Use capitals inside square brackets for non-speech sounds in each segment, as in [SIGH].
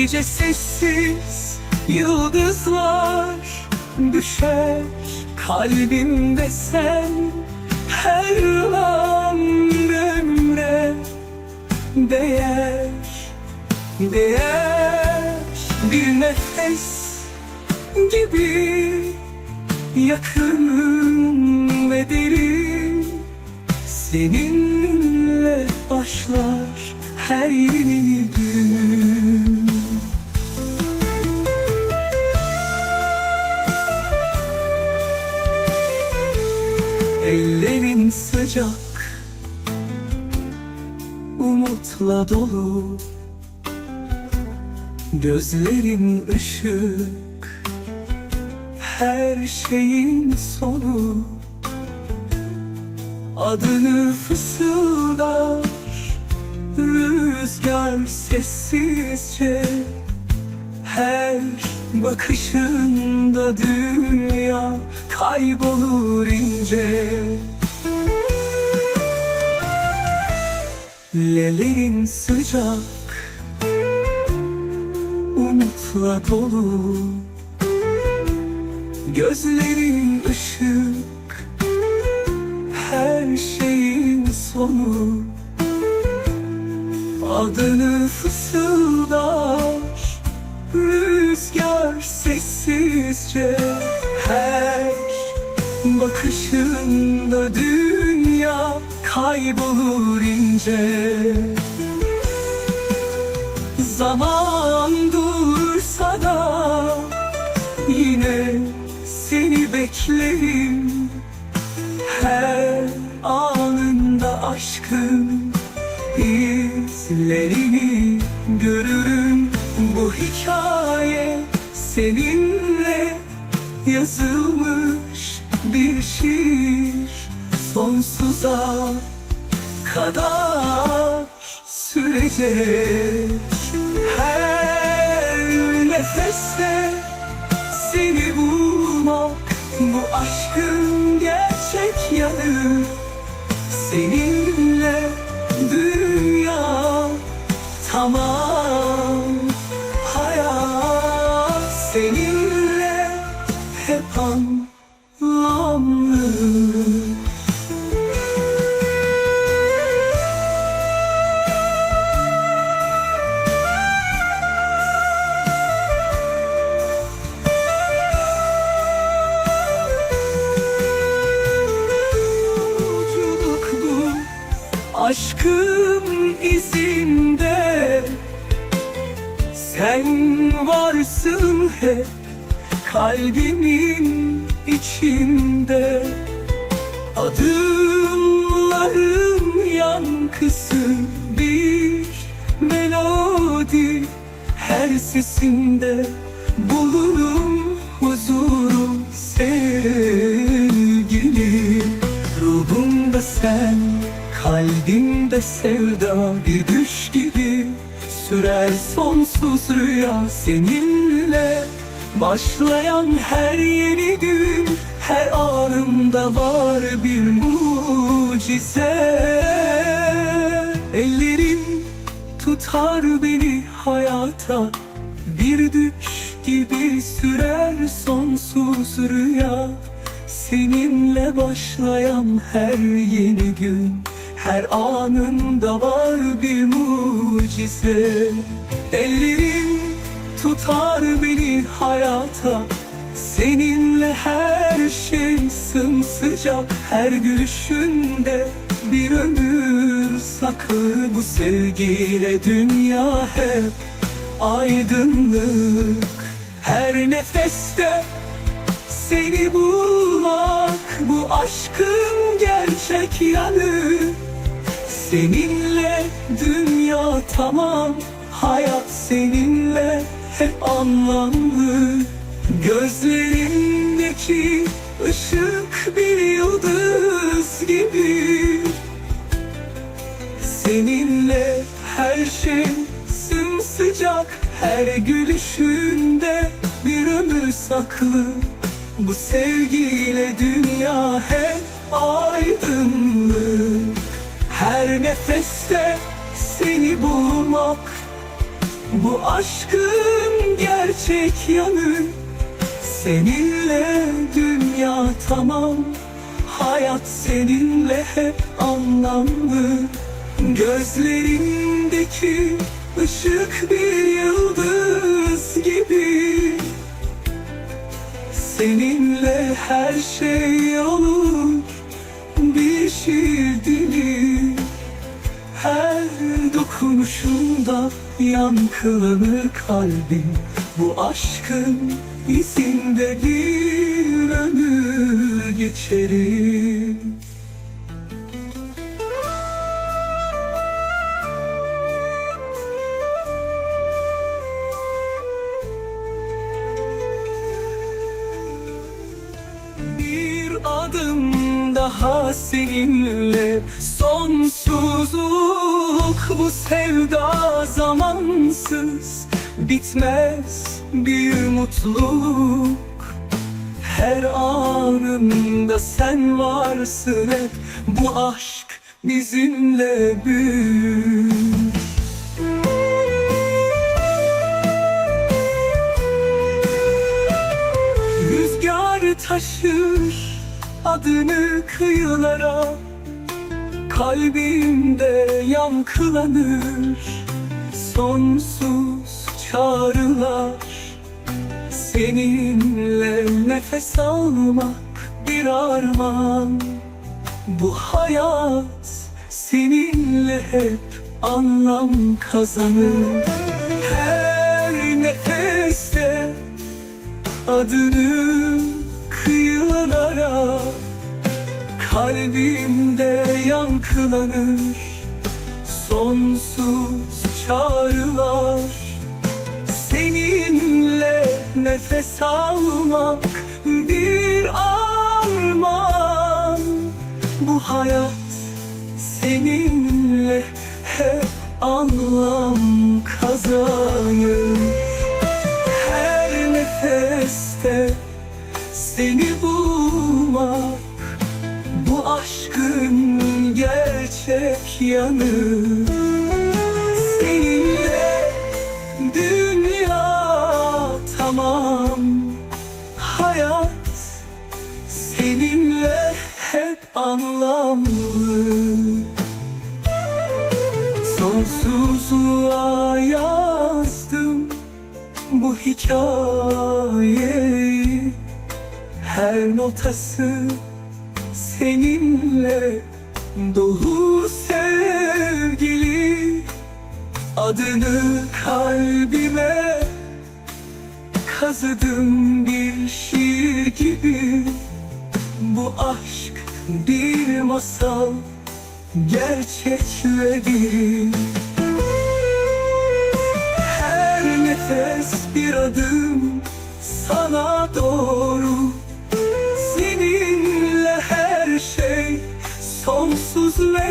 Gece sessiz yıldızlar düşer Kalbimde sen her an ömre değer Değer. Bir nefes gibi yakın ve derin Seninle başlar her yeni gün Ellerin sıcak Umutla dolu. Gözlerin ışık Her şeyin sonu. Adını fısıldar Rüzgar sessizce. Her bakışında dünya kaybolur ince. Lelerin sıcak Umutla dolu. Gözlerin ışık Her şeyin sonu. Adını fısıldar Rüzgar sessizce bakışında dünya kaybolur ince. Zaman dursa da Yine seni beklerim. Her anında aşkın izlerini görürüm. Bu hikaye seninle yazılmış bir şiir Sonsuza kadar sürecek. Her nefeste seni bulmak Bu aşkın gerçek yanı. Seninle [LAUGHS] Kalbimin içinde Adımların yankısı bir melodi. Her sesinde bulurum huzurum sevgilim Ruhumda sen, kalbimde sevda bir düş gibi Sürer sonsuz rüya seninle. Başlayan her yeni gün Her anımda var bir mucize. Ellerin tutar beni hayata Bir düş gibi sürer sonsuz rüya. Seninle başlayan her yeni gün Her anında var bir mucize. Ellerin tutar beni hayata. Seninle her şey sımsıcak. Her gülüşünde bir ömür saklı Bu sevgiyle dünya hep aydınlık. Her nefeste seni bulmak bu aşkın gerçek yanı Seninle dünya tamam Hayat seninle hep anlamlı. Gözlerindeki ışık bir yıldız gibi. Seninle her şey sımsıcak Her gülüşünde bir ömür saklı. Bu sevgiyle dünya hep aydınlık Her nefeste seni bulmak Bu aşkın gerçek yanı. Seninle dünya tamam Hayat seninle hep anlamlı. Gözlerindeki ışık bir yıldız gibi. Seninle her şey olur Bir şiir dili Her dokunuşunda yankılanır kalbim. Bu aşkın izinde bir ömür geçerim. Bir adım daha seninle Sonsuzluk bu sevda zamansız. Bitmez bir mutluluk. Her anımda sen varsın hep. Bu aşk bizimle büyür. Rüzgar taşır adını kıyılara Kalbimde yankılanır sonsuz çağrılar. Seninle nefes almak bir armağan. Bu hayat seninle hep anlam kazanır. Her nefeste adını kıyılara Kalbimde yankılanır sonsuz çağrılar. Seninle nefes almak bir armağan. Bu hayat seninle hep anlam kazanır yanı. Seninle dünya tamam. Hayat seninle hep anlamlı. Sonsuzluğa yazdım bu hikayeyi. Her notası seninle dolu sevgili Adını kalbime kazıdım bir şiir gibi. Bu aşk bir masal gerçekleri her nefes bir adım sana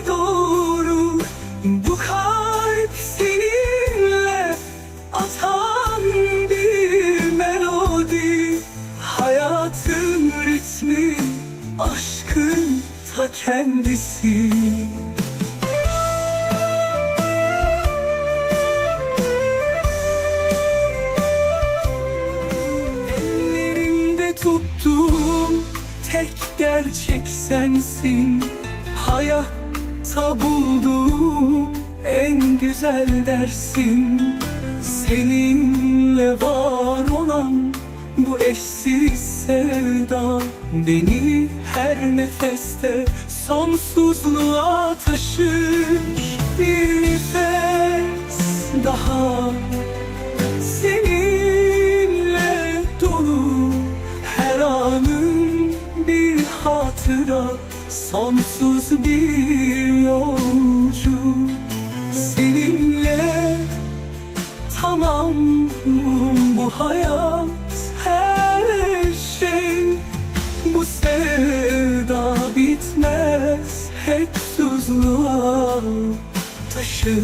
doğru. Bu kalp seninle atan bir melodi. Hayatın ritmi aşkın ta kendisi. Tuttuğum tek gerçek sensin Hayatta bulduğum en güzel dersin Seninle var olan bu eşsiz sevda Beni her nefeste sonsuzluğa taşır. Bir nefes daha Seninle dolu her anın bir hatıra Sonsuz bir yolcu Seninle. Tamam bu hayat her şey. Bu sevda bitmez hep tuzluğa taşır.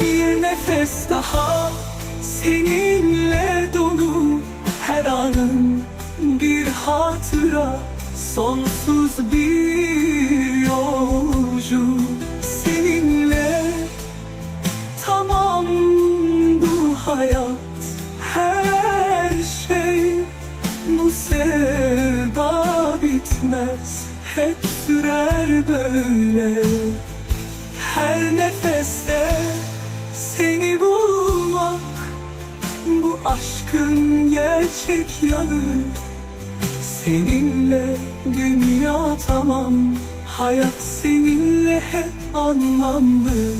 Bir nefes daha seninle dolu Her anın bir hatıra Sonsuz bir yolcu. Seninle Tamam bu hayat Her şey Bu sevda bitmez. Hep sürer böyle Bu aşkın gerçek yanı. Seninle dünya tamam. Hayat seninle hep anlamlı